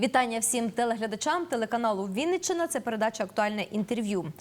Вітання всім телеглядачам телеканалу Вінниччина. Це передача Актуальне інтерв'ю.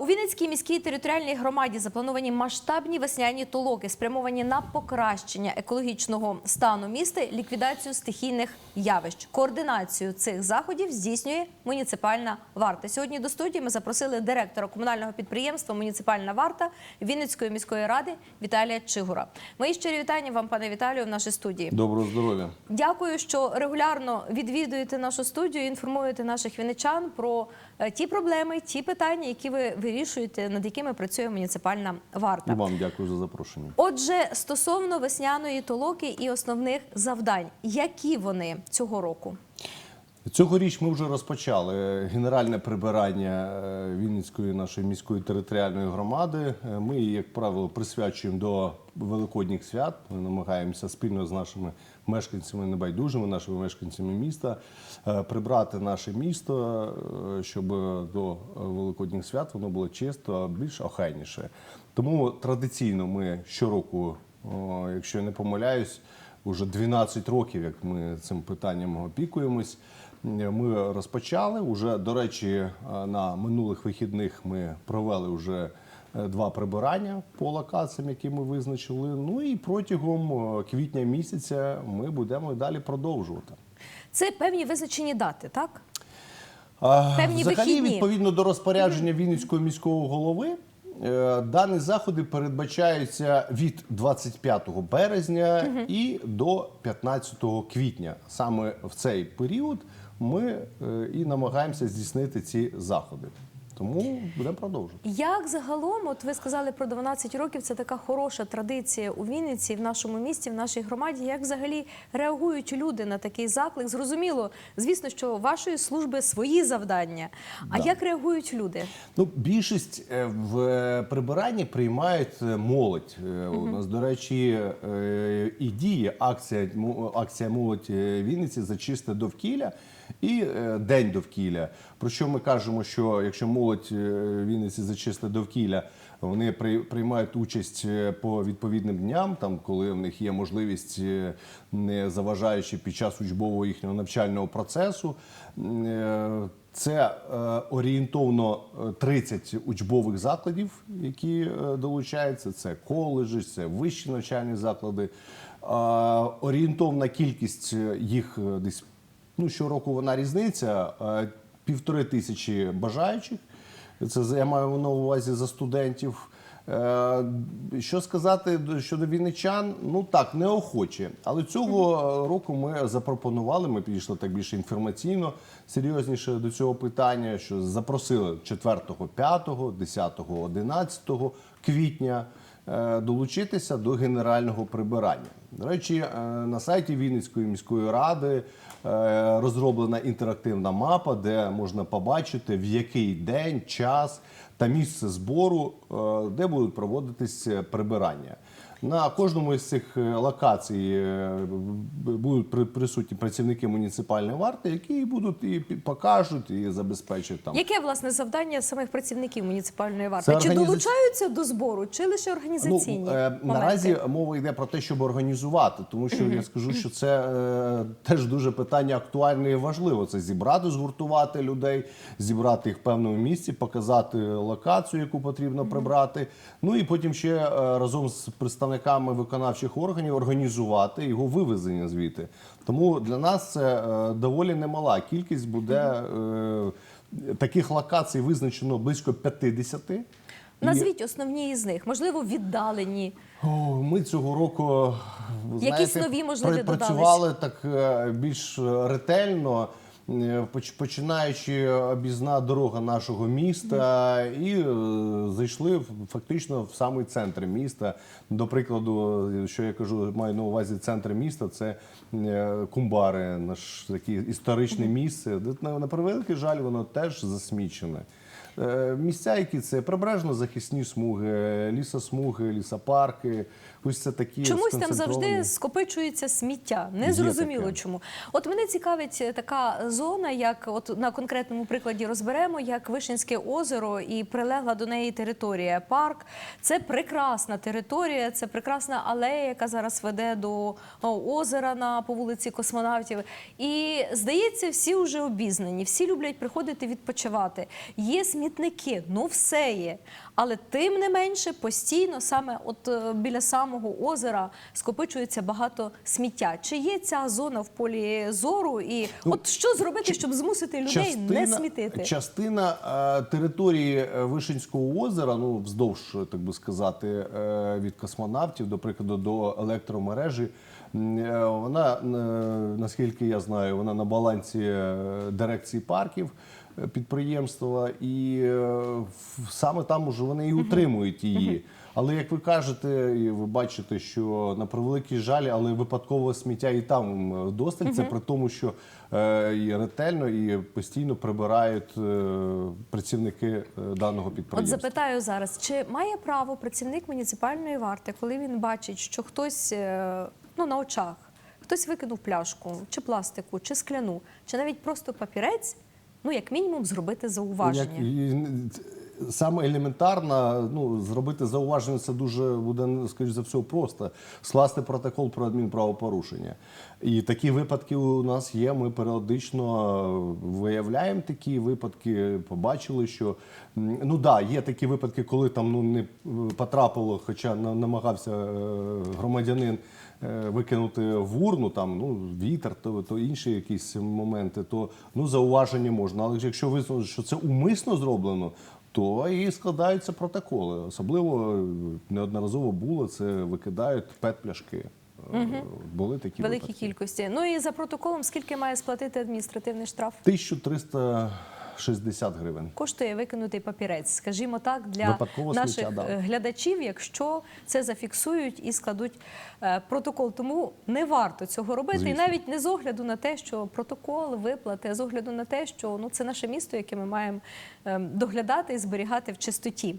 У Вінницькій міській територіальній громаді заплановані масштабні весняні толоки, спрямовані на покращення екологічного стану міста, ліквідацію стихійних явищ. Координацію цих заходів здійснює муніципальна варта. Сьогодні до студії ми запросили директора комунального підприємства Муніципальна варта Вінницької міської ради Віталія Чигура. Мої щирі вітання вам, пане Віталію, в нашій студії. Доброго здоров'я. Дякую, що регулярно відвідуєте нашу студію, інформуєте наших вінничан про ті проблеми, ті питання, які ви вирішуєте, над якими працює муніципальна І варта. вам дякую за запрошення. Отже, стосовно весняної толоки і основних завдань, які вони цього року? Цьогоріч ми вже розпочали генеральне прибирання е, Вінницької нашої міської територіальної громади. Е, Ми як правило, присвячуємо до великодніх свят. Ми намагаємося спільно з нашими мешканцями небайдужими, нашими мешканцями міста е, прибрати наше місто, е, щоб до великодніх свят воно було чисто, більш охайніше. Тому традиційно ми щороку, якщо я не помиляюсь, Уже 12 років, як ми цим питанням опікуємось. Ми розпочали. Уже, до речі, на минулих вихідних ми провели вже е, два прибирання по локаціям, які ми визначили. Ну і протягом е, квітня місяця ми будемо і далі продовжувати. Це певні визначені дати, так? Певні Взагалі, вихідні. відповідно до розпорядження Вінницького міського голови, е, дані заходи передбачаються від 25 березня і до 15 квітня. Саме в цей період ми е, і намагаємося здійснити ці заходи. Тому будемо продовжувати. Як загалом, от ви сказали про 12 років, це така хороша традиція у Вінниці, в нашому місті, в нашій громаді. Як взагалі реагують люди на такий заклик? Зрозуміло, звісно, що вашої служби свої завдання. А Да. як реагують люди? Ну, більшість е, в е, прибиранні приймають е, молодь. Е, У нас, до речі, і діє акція, акція молодь Вінниці за чисте довкілля і день довкілля. Про що ми кажемо, що якщо молодь е, Вінниці за чисте довкілля, вони при- приймають участь е, по відповідним дням, там коли в них є можливість, е, не заважаючи під час учбового їхнього навчального процесу. Це орієнтовно е, 30 учбових закладів, які долучаються. Це коледжі, це вищі навчальні заклади. Орієнтовна кількість їх десь ну щороку вона різниця. Півтори тисячі бажаючих. Це я маю на увазі за студентів. Е, Що сказати щодо вінничан? Ну так, неохоче. Але цього року ми запропонували, ми підійшли так більше інформаційно, серйозніше до цього питання, що запросили 4, 5, 10, 11 квітня долучитися до генерального прибирання. До речі, е, на сайті Вінницької міської ради е, розроблена інтерактивна мапа, де можна побачити, в який день, час та місце збору, е, де будуть проводитись е, прибирання. На кожному із цих е, локацій е, будуть при- присутні працівники муніципальної варти, які будуть і покажуть, і забезпечать там. Яке власне завдання самих працівників муніципальної варти? Це Чи долучаються до збору, чи лише організаційні? Ну, е, моменти? наразі мова йде про те, щоб організувати, тому що я скажу, що це е, теж дуже питання актуальне і важливо. Це зібрати, згуртувати людей, зібрати їх в певному місці, показати локацію, яку потрібно прибрати. Ну і потім ще е, разом з представниками виконавчих органів організувати його вивезення звідти. Тому для нас це е, доволі немала кількість буде. Е, Таких локацій визначено близько 50. Назвіть основні із них, можливо, віддалені. Ми цього року Якісь знаєте, нові, можливо, пра- додались? так е, більш ретельно, починаючи об'їзна дорога нашого міста, і е, зайшли фактично в самий центр міста. До прикладу, що я кажу, маю на увазі центр міста, це е, Кумбари, наш таке історичне місце. Де, на превеликий жаль, воно теж засмічене. Е, Місця, які це прибережно-захисні смуги, лісосмуги, лісопарки. Ось це такі Чомусь там завжди скопичується сміття. Не зрозуміло чому. От мене цікавить е, така зона, як от на конкретному прикладі розберемо, як Вишинське озеро і прилегла до неї територія. Парк це прекрасна територія, це прекрасна алея, яка зараз веде до озера на по вулиці Космонавтів. І здається, всі вже обізнані, всі люблять приходити відпочивати. Є смітники, ну все є. Але тим не менше постійно саме от е, біля самого озера скопичується багато сміття. Чи є ця зона в полі зору? І Ну, от що зробити, щоб змусити людей не смітити? Частина е, території е, Вишинського озера, ну вздовж, так би сказати, е, від космонавтів, до прикладу, до електромережі. е, Вона, наскільки я знаю, вона на балансі дирекції парків підприємства, і е, саме там уже вони і утримують її. Але як ви кажете, і ви бачите, що на превеликий жаль, але випадкового сміття і там досталь. Це при тому, що е, і ретельно і постійно прибирають е, працівники даного От підприємства. запитаю зараз, чи має право працівник муніципальної варти, коли він бачить, що хтось е, ну на очах, хтось викинув пляшку, чи пластику, чи скляну, чи навіть просто папірець, ну як мінімум зробити зауваження. Саме елементарно, ну, зробити зауваження це дуже буде, скоріш за все, просто. Скласти протокол про адмінправопорушення. І такі випадки у нас є. Ми періодично виявляємо такі випадки, побачили, що ну да, є такі випадки, коли там ну, не е, потрапило, хоча на- намагався е, громадянин е, викинути в урну, там ну вітер, то, то інші якісь моменти, то ну зауваження можна. Але якщо висновити, що це умисно зроблено, то і складаються протоколи. Особливо е, неодноразово було це викидають пет-пляшки. Е, Були такі Великій випадки. кількості. Ну і за протоколом, скільки має сплатити адміністративний штраф? 1360 гривень. Коштує викинутий папірець, скажімо так, для наших сміття, да. е, глядачів, якщо це зафіксують і складуть е, протокол. Тому не варто цього робити, Звісно. і навіть не з огляду на те, що протокол виплати, а з огляду на те, що ну це наше місто, яке ми маємо е, доглядати і зберігати в чистоті.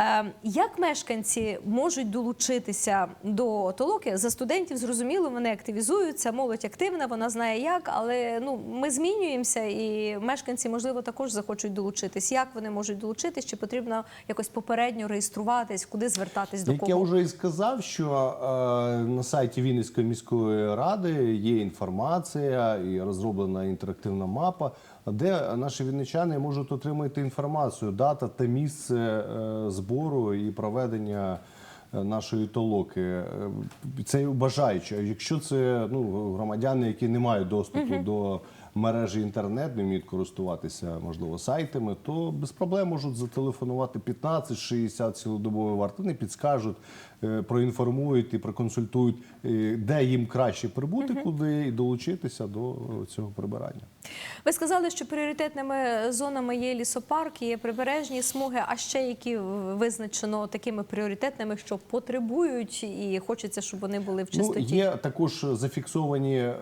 Е, Як мешканці можуть долучитися до толоки? За студентів зрозуміло, вони активізуються, молодь активна, вона знає як, але ну ми змінюємося, і мешканці, можливо, також захочуть долучитись. Як вони можуть долучитись? Чи потрібно якось попередньо реєструватись, куди звертатись до Як кого? я вже і сказав, що е, на сайті Вінницької міської ради є інформація і розроблена інтерактивна мапа, де наші вінничани можуть отримати інформацію, дата та місце е, збору і проведення. е, Нашої толоки Е, це бажаючи. Якщо це ну громадяни, які не мають доступу до мережі інтернет, не вміють користуватися можливо сайтами, то без проблем можуть зателефонувати 15-60 цілодобової варти. Вони підскажуть, е, проінформують і проконсультують, е, де їм краще прибути, куди і долучитися до е, цього прибирання. Ви сказали, що пріоритетними зонами є лісопарк, є прибережні смуги. А ще які визначено такими пріоритетними, що потребують, і хочеться, щоб вони були в чистоті. Ну, є також зафіксовані е,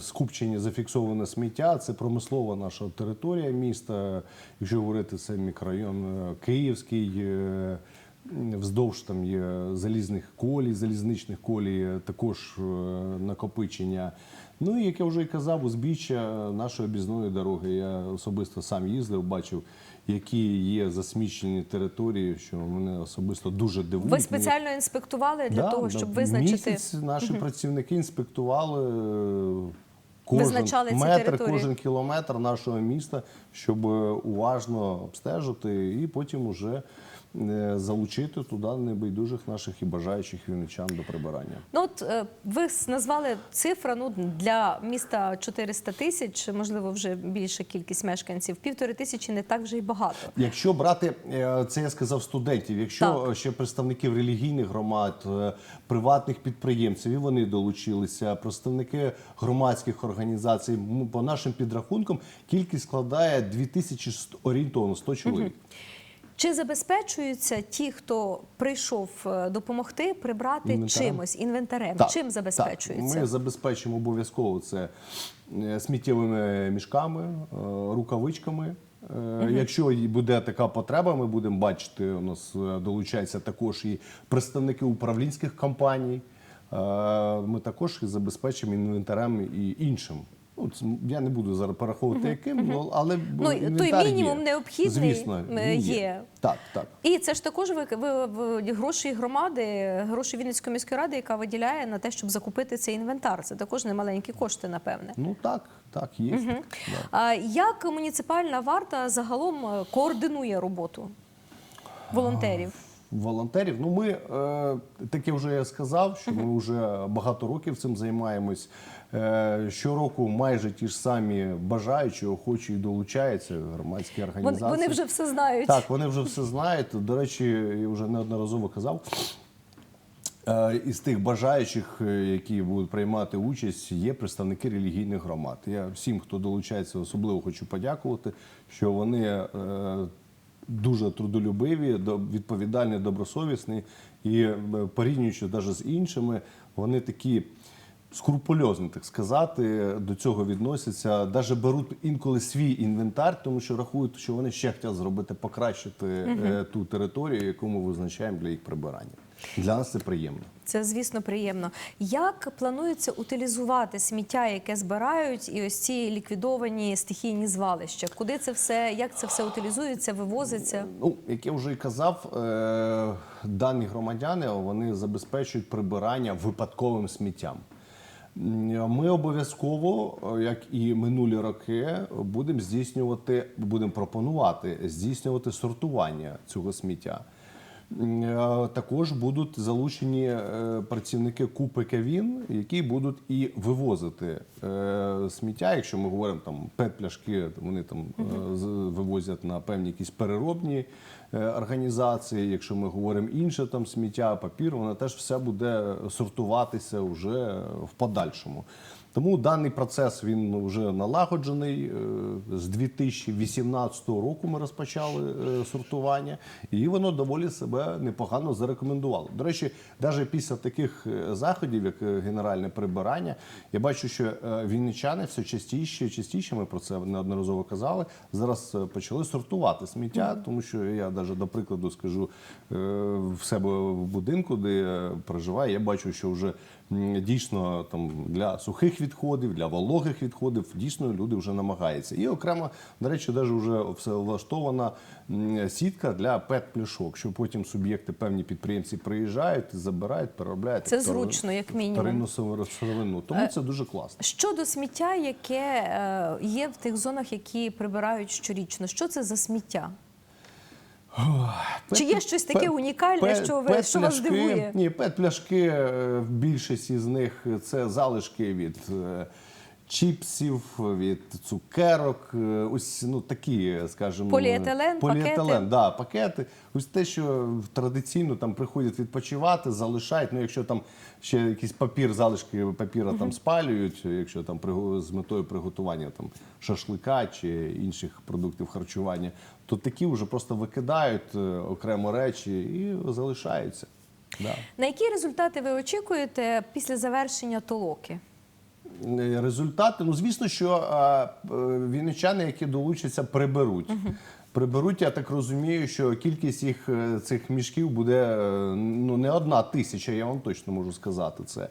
скупчені, зафіксоване сміття. Це промислова наша територія міста. Якщо говорити, це мікрорайон е, Київський. е, Вздовж там є залізних колій, залізничних колій, е, також е, накопичення. Ну і як я вже і казав, узбіччя нашої об'їзної дороги. Я особисто сам їздив, бачив, які є засмічені території, що мене особисто дуже дивують. Ви спеціально інспектували для Да, того, да. щоб визначити Місяць наші працівники інспектували е, кожен Визначали метр, території. кожен кілометр нашого міста, щоб е, уважно обстежити і потім уже е, залучити туди небайдужих наших і бажаючих вінничан до прибирання. Ну от е, ви назвали цифра ну для міста 400 тисяч, можливо, вже більша кількість мешканців. Півтори тисячі не так вже й багато. Якщо брати е, це, я сказав студентів, якщо Так. е, ще представників релігійних громад, е, приватних підприємців, і вони долучилися, представники громадських організацій, по нашим підрахункам, кількість складає 2100, орієнтовно 100 чоловік. Чи забезпечуються ті, хто прийшов е, допомогти прибрати Інвентарем? чимось інвентарем? Так, Чим забезпечуються? Так, ми забезпечимо обов'язково це е, сміттєвими мішками, е, рукавичками, Е, Якщо буде така потреба, ми будемо бачити, у нас долучаються також і представники управлінських компаній. Ми також забезпечимо інвентарем і іншим. Ну, це Я не буду зараз перераховувати яким, ну, але Ну, той мінімум є. необхідний, Звісно, він є. Так, так. І це ж також ви, ви, ви- гроші громади, гроші Вінницької міської ради, яка виділяє на те, щоб закупити цей інвентар. Це також немаленькі кошти, напевне. Ну так, так, є. Да. А як муніципальна варта загалом е, координує роботу волонтерів? Волонтерів. Ну, ми е, таке вже я сказав, що ми вже багато років цим займаємось. Е, щороку майже ті ж самі бажаючі, охочі долучаються громадські організації. вони вже все знають. Так, вони вже все знають. До речі, я вже неодноразово казав. е, Із тих бажаючих, які будуть приймати участь, є представники релігійних громад. Я всім, хто долучається, особливо хочу подякувати, що вони дуже трудолюбиві, до- відповідальні, добросовісні і е, порівнюючи навіть з іншими, вони такі. Скрупульозно, так сказати, до цього відносяться. Навіть беруть інколи свій інвентар, тому що рахують, що вони ще хочуть зробити покращити угу. ту територію, яку ми визначаємо для їх прибирання. Для нас це приємно. Це, звісно, приємно. Як планується утилізувати сміття, яке збирають, і ось ці ліквідовані стихійні звалища? Куди це все, як це все утилізується, вивозиться? Ну, як я вже і казав, е, дані громадяни вони забезпечують прибирання випадковим сміттям. Ми обов'язково, як і минулі роки, будемо здійснювати, будемо пропонувати здійснювати сортування цього сміття. Е, Також будуть залучені е, працівники купи Кавін, які будуть і вивозити е, сміття. Якщо ми говоримо там пет-пляшки, вони там вивозять на певні якісь переробні організації. Якщо ми говоримо інше там сміття, папір, воно теж все буде сортуватися вже в подальшому. Тому даний процес він вже налагоджений. Е, З 2018 року ми розпочали е, сортування, і воно доволі себе непогано зарекомендувало. До речі, навіть після таких е, заходів, як генеральне прибирання, я бачу, що вінничани все частіше частіше, ми про це неодноразово казали. Зараз почали сортувати сміття, тому що я навіть до прикладу скажу в себе в будинку, де я проживаю, я бачу, що вже дійсно там для сухих відходів, для вологих відходів дійсно люди вже намагаються. І окремо, до речі, навіть вже все влаштована сітка для пет-пляшок, що потім суб'єкти, певні підприємці приїжджають, забирають, переробляють. Це зручно, як мінімум. Вторинну сировину. Тому це дуже класно. Щодо сміття, яке е, є в тих зонах, які прибирають щорічно, що це за сміття? Чи є щось таке унікальне, що ви що вас дивує? Ні, пет-пляшки, е, більшість із них це залишки від е, чіпсів, від цукерок. е, Ось ну такі, скажімо, Поліетилен, поліетилен, пакети? Да, пакети. Ось те, що традиційно там приходять відпочивати, залишають. Ну, якщо там ще якийсь папір, залишки папіра там спалюють, якщо там з метою приготування там шашлика чи інших продуктів харчування, то такі вже просто викидають е, окремо речі і залишаються. Да. На які результати ви очікуєте після завершення толоки? Результати, ну звісно, що вінничани, які долучаться, приберуть. Приберуть, я так розумію, що кількість їх е, цих мішків буде е, ну не одна тисяча, я вам точно можу сказати це.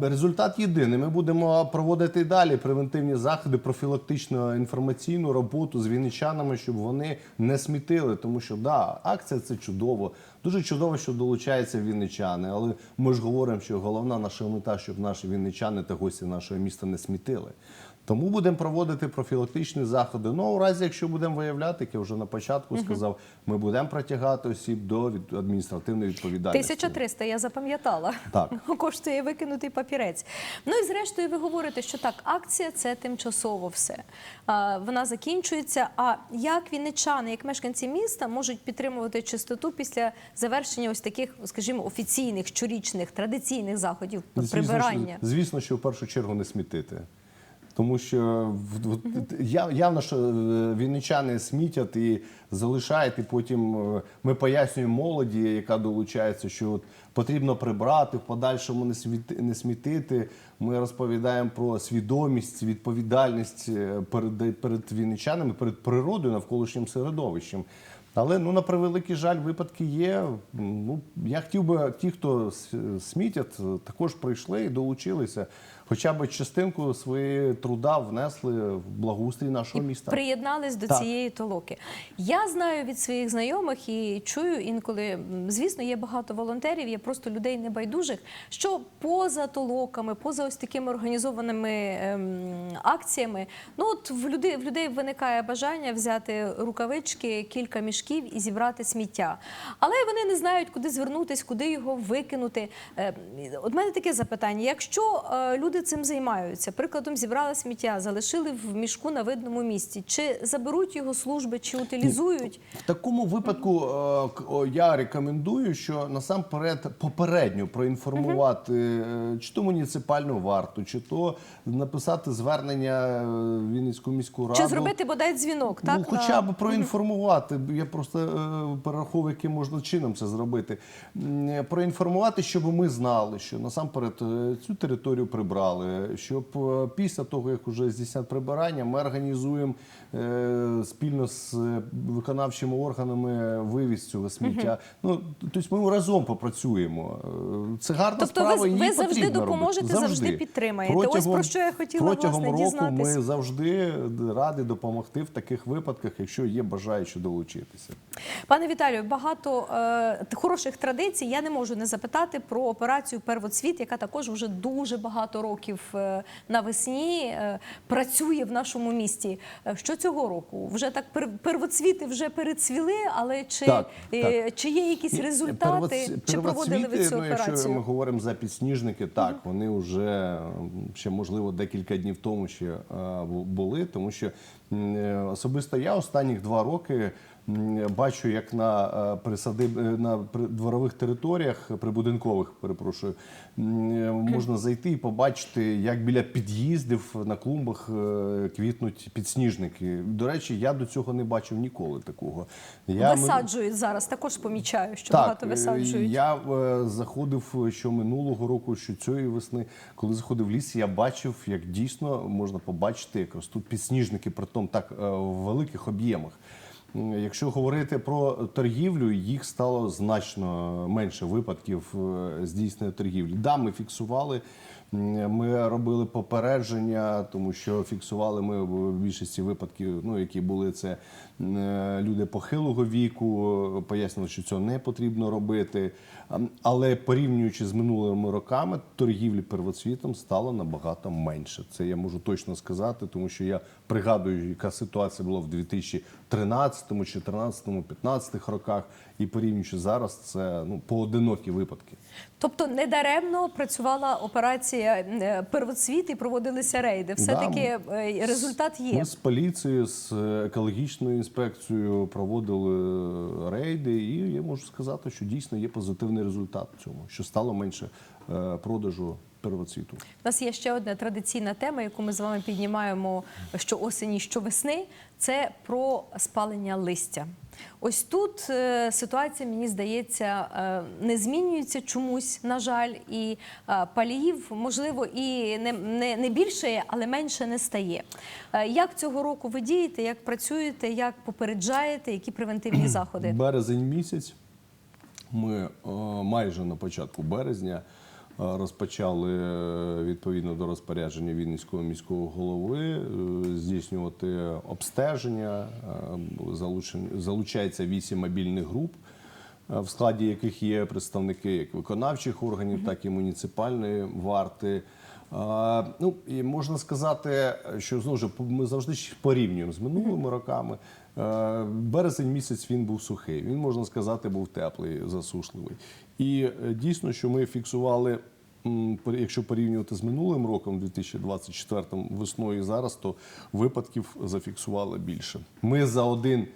Результат єдиний. Ми будемо проводити далі превентивні заходи, профілактичну інформаційну роботу з вінничанами, щоб вони не смітили. Тому що да, акція це чудово. Дуже чудово, що долучаються вінничани. Але ми ж говоримо, що головна наша мета, щоб наші вінничани та гості нашого міста не смітили. Тому будемо проводити профілактичні заходи. Ну, у разі, якщо будемо виявляти, як я вже на початку сказав, ми будемо притягати осіб до від- адміністративної відповідальності. 1300, я запам'ятала. Так. Коштує викинутий папірець. Ну і зрештою, ви говорите, що так, акція це тимчасово все. А, Вона закінчується. А як вінничани, як мешканці міста, можуть підтримувати чистоту після завершення ось таких, скажімо, офіційних щорічних традиційних заходів Звісно, прибирання? звісно, що в першу чергу не смітити. Тому що явно, що е, вінничани смітять і залишають, і потім е, ми пояснюємо молоді, яка долучається, що от потрібно прибрати, в подальшому не смітити. Ми розповідаємо про свідомість, відповідальність е, перед, перед вінничанами, перед природою, навколишнім середовищем. Але ну на превеликий жаль, випадки є. Ну я хотів би, ті, хто смітять, також прийшли і долучилися. Хоча б частинку своєї труда внесли в благоустрій нашого міста. приєднались до Так. цієї толоки. Я знаю від своїх знайомих і чую інколи, звісно, є багато волонтерів, є просто людей небайдужих, що поза толоками, поза ось такими організованими ем, акціями, ну от в людей, в людей виникає бажання взяти рукавички, кілька мішків і зібрати сміття. Але вони не знають, куди звернутись, куди його викинути. Е, От мене таке запитання: якщо е, люди цим займаються, прикладом зібрали сміття, залишили в мішку на видному місці, чи заберуть його служби, чи утилізують? В такому випадку е, я рекомендую, що насамперед попередньо проінформувати е, чи то муніципальну варту, чи то написати звернення е, в Вінницьку міську раду. Чи зробити бодай дзвінок? Так ну, хоча б проінформувати. Я просто перераховую, яким можна чином це зробити. Проінформувати, щоб ми знали, що насамперед цю територію прибрали. Щоб е, після того, як вже здійснять прибирання, ми організуємо е, спільно з е, виконавчими органами вивіз цього сміття. Ну тобто ми разом попрацюємо. Це гарна Тобто справа. ви- її ви завжди допоможете, завжди підтримаєте. Ось про що я хотіла, протягом власне, року дізнатись. ми завжди раді допомогти в таких випадках, якщо є бажаючі долучитися. Пане Віталію, багато е, хороших традицій. Я не можу не запитати про операцію Первоцвіт, яка також вже дуже багато років е, навесні е, працює в нашому місті. Е, Що цього року? Вже так пер- первоцвіти вже перецвіли, але чи, Так, так. чи є якісь результати? Первоц- Чи проводили ви цю ну, Якщо ми говоримо за підсніжники, так вони вже ще можливо декілька днів тому ще були, тому що особисто я останніх два роки. Бачу, як на е, присадиб е, на дворових територіях прибудинкових, перепрошую, е, можна зайти і побачити, як біля під'їздів на клумбах квітнуть підсніжники. До речі, я до цього не бачив ніколи такого. Я ми- Висаджують зараз. Також помічаю, що так, багато висаджують. Я заходив що минулого року, що цієї весни, коли заходив в ліс, я бачив, як дійсно можна побачити, як ростуть підсніжники, притом так в великих об'ємах. Якщо говорити про торгівлю, їх стало значно менше випадків е, здійснення торгівлі. Да, ми фіксували. Ми робили попередження, тому що фіксували ми в більшості випадків, ну які були це е, люди похилого віку, пояснили, що цього не потрібно робити. Але порівнюючи з минулими роками, торгівлі первоцвітом стало набагато менше. Це я можу точно сказати, тому що я пригадую, яка ситуація була в 2013, 2014, 2015 роках, і порівнюючи зараз, це ну поодинокі випадки. Тобто недаремно працювала операція е, Первоцвіт і проводилися рейди. Все-таки е, результат є. Ми з поліцією, з екологічною інспекцією проводили рейди, і я можу сказати, що дійсно є позитивний результат в цьому, що стало менше е, продажу первоцвіту. У нас є ще одна традиційна тема, яку ми з вами піднімаємо щоосені, щовесни. Це про спалення листя. Ось тут е, ситуація, мені здається, е, не змінюється чомусь, на жаль, і е, паліїв, можливо, і не, не, не більше, але менше не стає. Як цього року ви дієте, як працюєте, як попереджаєте, які превентивні заходи? Березень місяць. Ми майже на початку березня розпочали е, відповідно до розпорядження Вінницького міського голови е, здійснювати обстеження. Е, Залучається вісім мобільних груп. е, В складі яких є представники як виконавчих органів, так і муніципальної варти. Ну і можна сказати, що знову ж ми завжди порівнюємо з минулими роками. Е, Березень місяць він був сухий. Він можна сказати, був теплий, засушливий. І е, дійсно, що ми фіксували. Якщо порівнювати з минулим роком, 2024 весною і зараз, то випадків зафіксували більше. Ми за один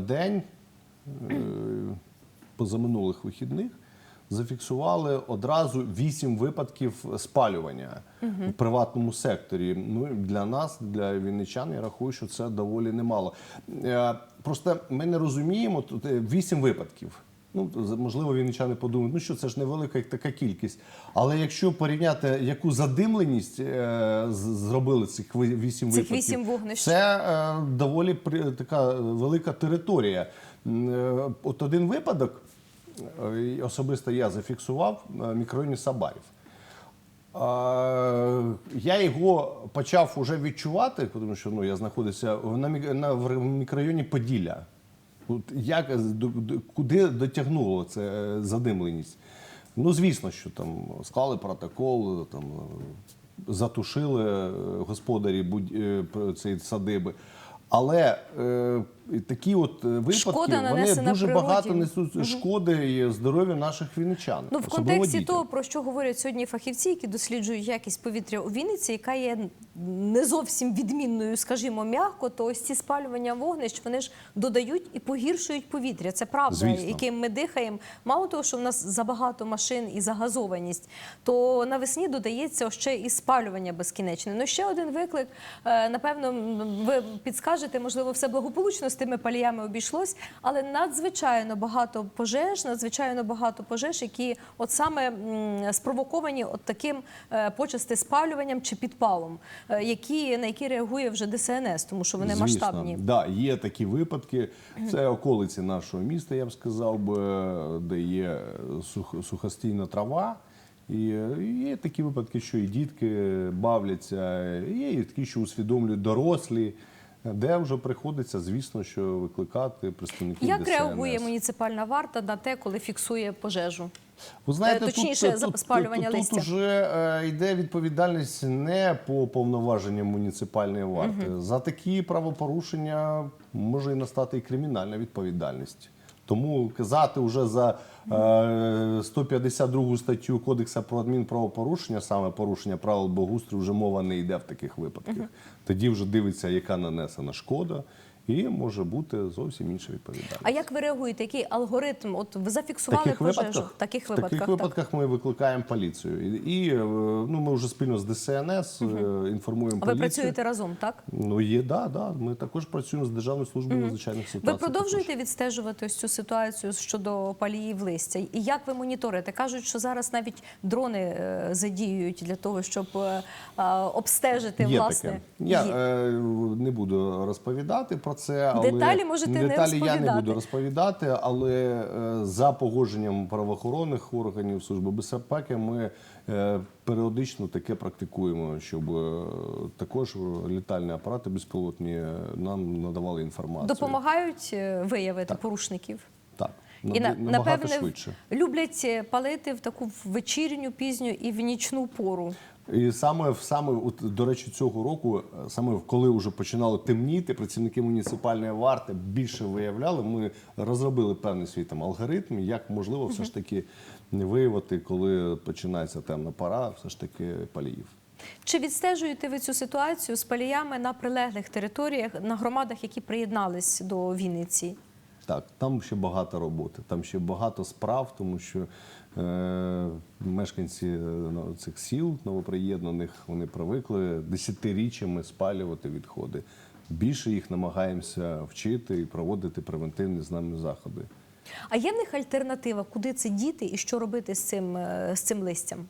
день е, позаминулих вихідних зафіксували одразу вісім випадків спалювання у приватному секторі. Ну для нас, для вінничан, я рахую, що це доволі немало. Е, Просто ми не розуміємо тут вісім випадків. Ну, можливо, вінничани подумають, ну що це ж невелика така кількість. Але якщо порівняти, яку задимленість е, зробили цих вісім Цих випадків, вісім вогнищ. це е, доволі при- така велика територія. Е, От один випадок, е, особисто я зафіксував е, в мікрорайоні Сабаїв. Я його почав уже відчувати, тому що ну, я знаходився на, мікрорайоні Поділля. От як, до- куди дотягнуло це е, задимленість? Ну, звісно, що там склали протокол, там, е, затушили е, господарі будь, е, цієї садиби. Але е, такі от е, випадки Шкода вони дуже природі. багато несуть шкоди і здоров'ю наших вінничан. Ну, в контексті дітям. того, про що говорять сьогодні фахівці, які досліджують якість повітря у Вінниці, яка є не зовсім відмінною, скажімо, м'яко, то ось ці спалювання вогнищ вони ж додають і погіршують повітря. Це правда, Звісно. яким ми дихаємо. Мало того, що в нас забагато машин і загазованість, то навесні додається ще і спалювання безкінечне. Ну ще один виклик. Е, Напевно, ви підскажете, можливо, все благополучно з тими паліями обійшлось, але надзвичайно багато пожеж, надзвичайно багато пожеж, які от саме спровоковані от таким е, почасти спалюванням чи підпалом, е, які на які реагує вже ДСНС, тому що вони Звісно, масштабні. Да, є такі випадки. Це околиці нашого міста, я б сказав би, де є сухостійна трава. І е, є такі випадки, що і дітки бавляться, є і такі, що усвідомлюють дорослі, де вже приходиться, звісно, що викликати представників Як ДСНС. реагує муніципальна варта на те, коли фіксує пожежу? Ви знаєте, Е, точніше, тут, за тут, спалювання тут, листя. Тут вже е, йде відповідальність не по повноваженням муніципальної варти. За такі правопорушення може і настати і кримінальна відповідальність. Тому казати вже за е, 152 статтю Кодексу про адмінправопорушення, саме порушення правил благоустрою, вже мова не йде в таких випадках. Тоді вже дивиться, яка нанесена шкода, і може бути зовсім інша відповідальність. А як ви реагуєте? Який алгоритм? От ви зафіксували таких пожежу випадках, в таких в випадках. так. ми викликаємо поліцію. І, і е, ну, ми вже спільно з ДСНС е, інформуємо А ви працюєте разом, так? Ну, є, да, да. Ми також працюємо з Державною службою надзвичайних ситуацій. Ви продовжуєте відстежувати ось цю ситуацію щодо паліїв листя? І як ви моніторите? Кажуть, що зараз навіть дрони е, задіюють для того, щоб обстежити Є власне. таке. Я Є. не буду розповідати про це, але Деталі можете не деталі я не буду розповідати. Але е, за погодженням правоохоронних органів служби безпеки ми е, періодично таке практикуємо, щоб е, також літальні апарати безпілотні нам надавали інформацію. Допомагають виявити порушників. Так, І напевне швидше. люблять палити в таку вечірню, пізню і в нічну пору. І саме в саме от, до речі, цього року, е, саме коли вже починало темніти, працівники муніципальної варти більше виявляли. Ми розробили певний свій там алгоритм, як можливо все ж таки виявити, коли починається темна пора, все ж таки паліїв. Чи відстежуєте ви цю ситуацію з паліями на прилеглих територіях, на громадах, які приєднались до Вінниці? Так, там ще багато роботи, там ще багато справ, тому що е, мешканці е, ну, цих сіл новоприєднаних вони привикли десятиріччями спалювати відходи. Більше їх намагаємося вчити і проводити превентивні з нами заходи. А є в них альтернатива, куди це діти і що робити з цим, е, з цим листям?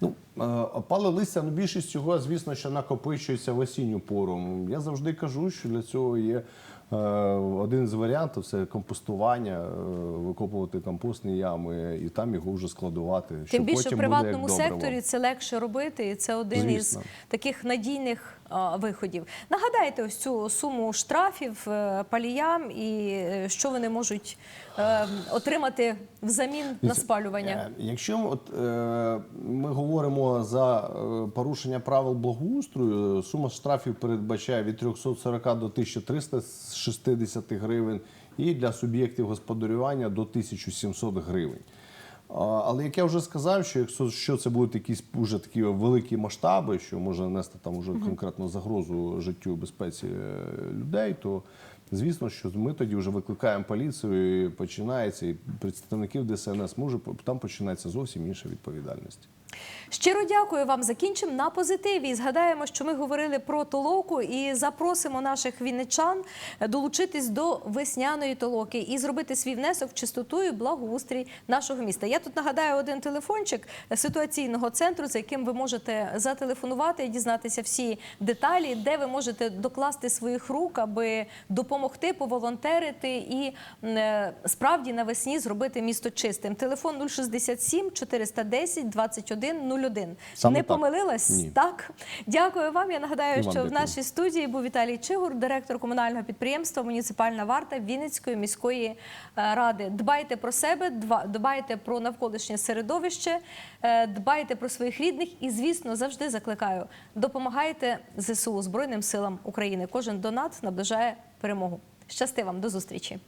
Ну, е, опале листя, ну, більшість цього, звісно, що накопичується в осінню пору. Я завжди кажу, що для цього є один з варіантів це компостування, е, викопувати компостні ями і там його вже складувати. що Тим більше в приватному буде як секторі це легше робити, і це один Звісно. із таких надійних виходів. Нагадайте ось цю суму штрафів е, паліям і е, що вони можуть е, отримати взамін на спалювання. е, Якщо от, е, ми говоримо за е, порушення правил благоустрою, сума штрафів передбачає від 340 до 1360 гривень і для суб'єктів господарювання до 1700 гривень. Але як я вже сказав, що якщо що це будуть якісь вже такі великі масштаби, що може нанести там уже конкретно загрозу життю безпеці е, людей, то звісно, що ми тоді вже викликаємо поліцію, і починається, і представників ДСНС може там починається зовсім інша відповідальність. Щиро дякую вам. Закінчимо на позитиві. Згадаємо, що ми говорили про толоку і запросимо наших вінничан долучитись до весняної толоки і зробити свій внесок в чистоту і благоустрій нашого міста. Я тут нагадаю один телефончик ситуаційного центру, за яким ви можете зателефонувати і дізнатися всі деталі, де ви можете докласти своїх рук, аби допомогти, поволонтерити і е, справді навесні зробити місто чистим. Телефон 067 410 21 01. Саме Не так. помилилась? Ні. Так. Дякую вам. Я нагадаю, І вам що в нашій студії був Віталій Чигур, директор комунального підприємства Муніципальна варта Вінницької міської е, ради. Дбайте про себе, дбайте про навколишнє середовище, е, дбайте про своїх рідних і, звісно, завжди закликаю. Допомагайте ЗСУ Збройним силам України. Кожен донат наближає перемогу. Щасти вам до зустрічі.